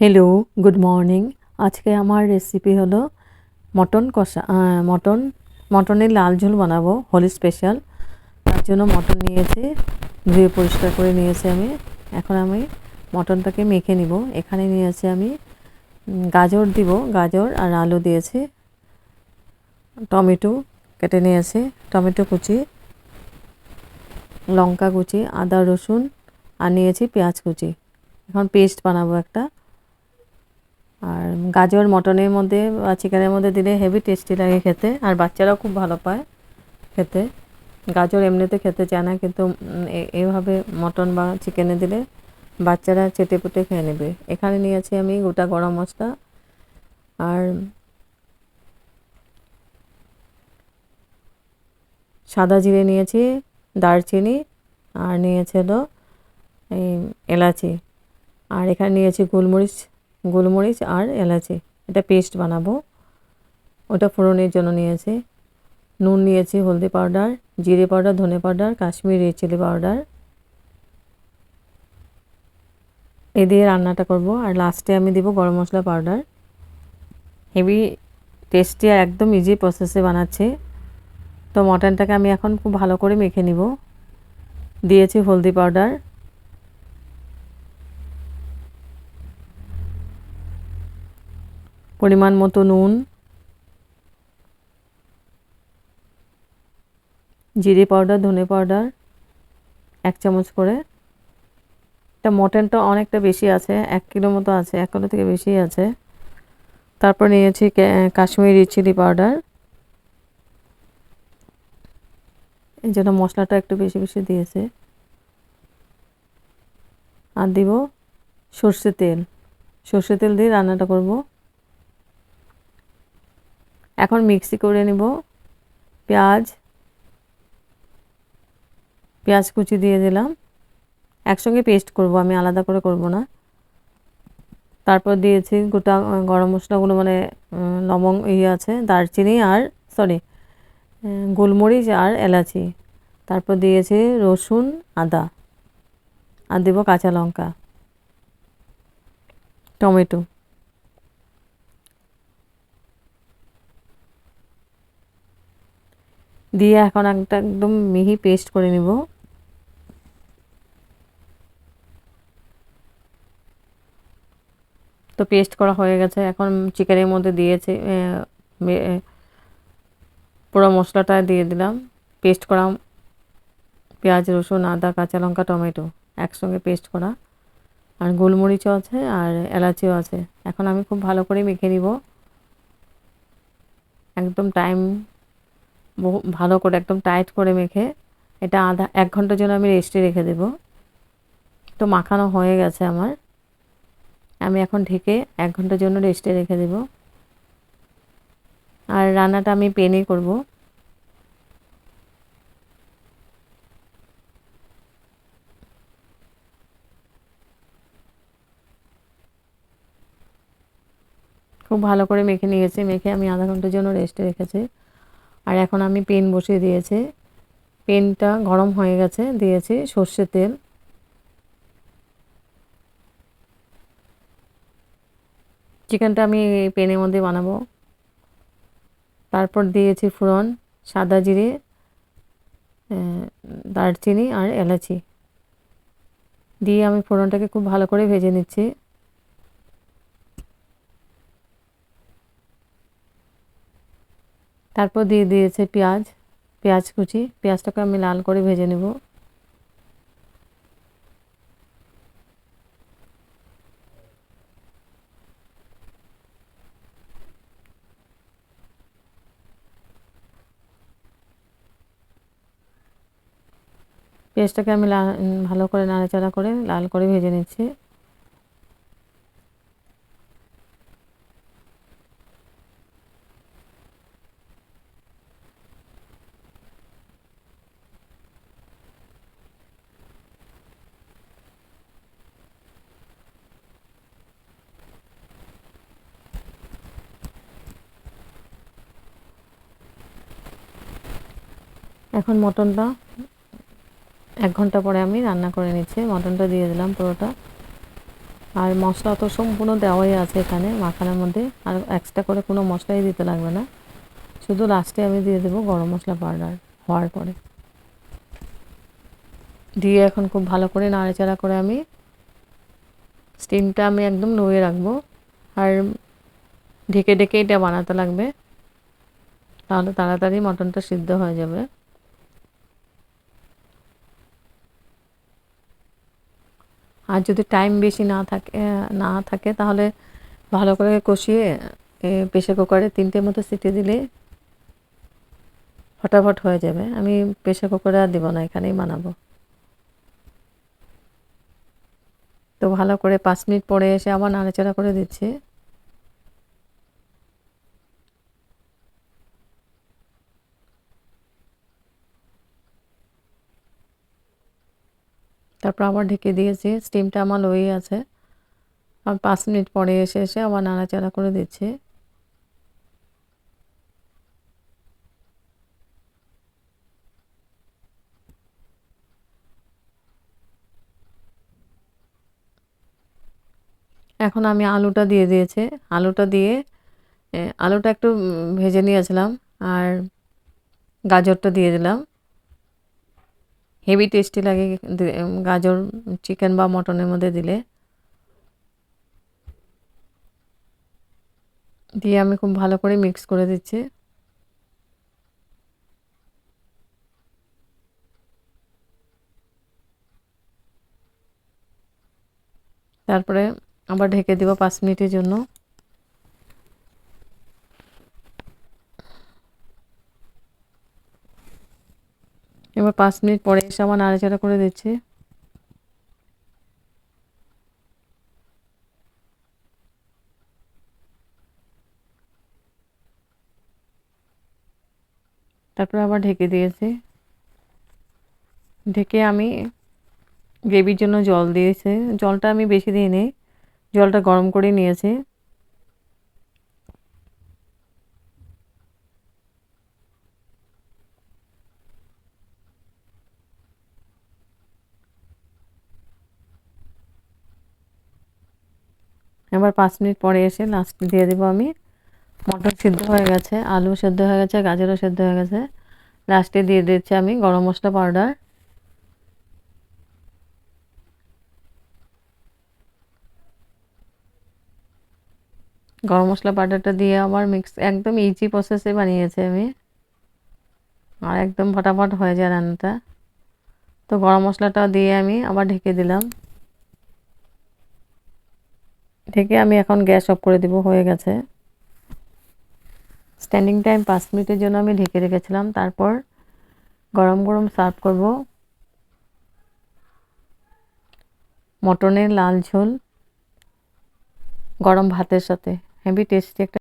Hello good morning আজকে আমার recipe হলো মটন কষা মটন, মটনের লাল ঝোল বানাবো, হোলি স্পেশাল তার জন্য মটন নিয়েছি, ধুয়ে পরিষ্কার করে নিয়েছি আমি। এখন আমি মটনটাকে মেখে নিব। এখানে নিয়েছি আমি গাজর দিব, গাজর আর আলু দিয়েছি। টমেটো কেটে নিয়েছি, টমেটো কুচি, লঙ্কা কুচি, আদা রসুন, আর নিয়েছি পেঁয়াজ কুচি। এখন পেস্ট বানাবো একটা। গাজর মটনের মধ্যে বা চিকেনের মধ্যে দিলে হেভি টেস্টি লাগে খেতে আর বাচ্চারাও খুব ভালো পায় খেতে। গাজর এমনিতে খেতে চায় না কিন্তু উম, এ- এইভাবে মটন বা চিকেনে দিলে বাচ্চারা চেটে পুটে খেয়ে নেবে। এখানে নিয়েছি আমি গোটা গরম মশলা আর সাদা জিরে নিয়েছি দারচিনি আর নিয়েছে হলো এই এলাচি। আর এখানে নিয়েছি গোলমরিচ গোলমরিচ আর এলাচি। এটা পেস্ট বানাবো। ওটা ফোড়নের জন্য নিয়েছি। নুন নিয়েছি, হলদি পাউডার, জিরে পাউডার, ধনে পাউডার, কাশ্মীরি চিলি পাউডার। এ দিয়ে রান্নাটা করব। আর লাস্টে আমি দিব garam masala powder. Heavy tasty আর একদম ইজি প্রসেসে বানাচ্ছে। তো মটনটাকে আমি এখন খুব ভালো করে মেখে নিব। দিয়েছি হলদি পাউডার। পরিমাণ মতো নুন, জিরে পাউডার, ধনে পাউডার, এক চামচ করে। এটা মটনটা অনেকটা বেশি আছে, এক কিলো মতো আছে, এক কিলো থেকে বেশি আছে। তারপর নিয়েছি কাশ্মীরি চিলি পাউডার। এই জন্য মশলাটা একটু বেশি বেশি দিয়েছে। আর দিব সর্ষে তেল। সর্ষে তেল দিয়ে রান্নাটা করব। এখন মিক্সি করে নিব। পেঁয়াজ পেঁয়াজ কুচি দিয়ে দিলাম। একসঙ্গে পেস্ট করব, আমি আলাদা করে করব না। তারপর দিয়েছি গোটা গরম মশলাগুলো মানে লবঙ্গ ইয়ে আছে, দারচিনি আর সরি গোলমরিচ আর এলাচি। তারপর দিয়েছি রসুন, আদা। আর দেবো কাঁচা লঙ্কা। টমেটো। দিয়ে এখন একটা একদম মিহি পেস্ট করে নিব। তো পেস্ট করা হয়ে গেছে। এখন চিকেনের মধ্যে দিয়েছি পুরো মশলাটা দিয়ে দিলাম। পেস্ট করা পেঁয়াজ, রসুন, আদা, কাঁচা লঙ্কা, টমেটো একসঙ্গে পেস্ট করা। আর গোলমরিচও আছে আর এলাচিও আছে। এখন আমি খুব ভালো করে মেখে নিব। একদম টাইম ভালো করে একদম টাইট করে মেখে এটা আধা, এক ঘণ্টার জন্য আমি রেস্টে রেখে দেব। তো মাখানো হয়ে গেছে আমার। আমি এখন ঢেকে এক ঘণ্টার জন্য রেস্টে রেখে দেব। আর রান্নাটা আমি পেনে করব। খুব ভালো করে মেখে নিয়েছি। মেখে আমি আধা ঘণ্টার জন্য রেস্টে রেখেছি। আর এখন আমি পেন বসিয়ে দিয়েছি। পেনটা গরম হয়ে গেছে, দিয়েছি সর্ষে তেল। চিকেনটা আমি পেনের মধ্যে বানাবো। তারপর দিয়েছি ফোড়ন, সাদা জিরে দারচিনি আর এলাচি। দিয়ে আমি ফোড়নটাকে খুব ভালো করে ভেজে নিচ্ছি। তারপর দিয়ে দিয়েছে পেঁয়াজ পেঁয়াজ কুচি। পেঁয়াজটাকে আমি লাল করে ভেজে নেব। পেঁয়াজটাকে আমি ভালো করে নাড়াচাড়া করে লাল করে ভেজে নিচ্ছি। এখন মটনটা এক ঘণ্টা পরে আমি রান্না করে নিচ্ছি। মটনটা দিয়ে দিলাম পুরোটা। আর মশলা তো সম্পূর্ণ দেওয়াই আছে এখানে মাখানোর মধ্যে। আর এক্সট্রা করে কোনো মশলাই দিতে লাগবে না। শুধু লাস্টে আমি দিয়ে দেবো গরম মশলা পাউডার হওয়ার পরে। দিয়ে এখন খুব ভালো করে নাড়াচাড়া করে আমি স্টিমটা আমি একদম লোয়ে রাখব। আর ঢেকে ঢেকে এটা বানাতে লাগবে। তাহলে তাড়াতাড়ি মটনটা সিদ্ধ হয়ে যাবে। আর যদি টাইম বেশি না থাকে না থাকে, তাহলে ভালো করে কষিয়ে প্রেশার কুকারে তিনটে মতো সিটি দিলে ফটাফট হয়ে যাবে। আমি প্রেশার কুকারে আর দেবো না, এখানেই বানাবো। তো ভালো করে পাঁচ মিনিট পরে এসে আবার নাড়াচাড়া করে দিচ্ছি। তারপর আবার ঢেকে দিয়েছি স্টিমটা আমার লোই আছে। আর পাঁচ মিনিট পরে এসে এসে আবার নাড়াচাড়া করে দিচ্ছি। এখন আমি আলুটা দিয়ে দিয়েছি। আলুটা দিয়ে আলুটা একটু ভেজে নিয়েছিলাম, আর গাজরটা দিয়ে দিলাম। হেভি টেস্টি লাগে গাজর চিকেন বা মটনের মধ্যে দিলে। দিয়ে আমি খুব ভালো করে মিক্স করে দিচ্ছি। তারপরে আবার ঢেকে দিব পাঁচ মিনিটের জন্য। এবার পাঁচ মিনিট পরে এসে আমার নাড়াচাড়া করে দিচ্ছে। তারপরে আবার ঢেকে দিয়েছে। ঢেকে আমি গ্রেভির জন্য জল দিয়েছে। জলটা আমি বেশি দিইনি, জলটা গরম করে নিয়েছি। এবার পাঁচ মিনিট পরে এসে লাস্ট দিয়ে দেবো আমি। মটর সিদ্ধ হয়ে গেছে, আলু সেদ্ধ হয়ে গেছে, গাজরও সেদ্ধ হয়ে গেছে। লাস্টে দিয়ে দিচ্ছি আমি গরম মশলা পাউডার গরম মশলা পাউডারটা দিয়ে আবার মিক্স একদম ইজি প্রসেসে বানিয়েছি আমি। আর একদম ফটাফট হয়ে যায় রান্নাটা। তো গরম মশলাটা দিয়ে আমি আবার ঢেকে দিলাম। ঢেকে আমি এখন গ্যাস অফ করে দেব, হয়ে গেছে। স্ট্যান্ডিং টাইম পাঁচ মিনিটের জন্য আমি ঢেকে রেখেছিলাম। তারপর গরম গরম সার্ভ করব। মটনের লাল ঝোল, গরম ভাতের সাথে। হেভি টেস্টি একটা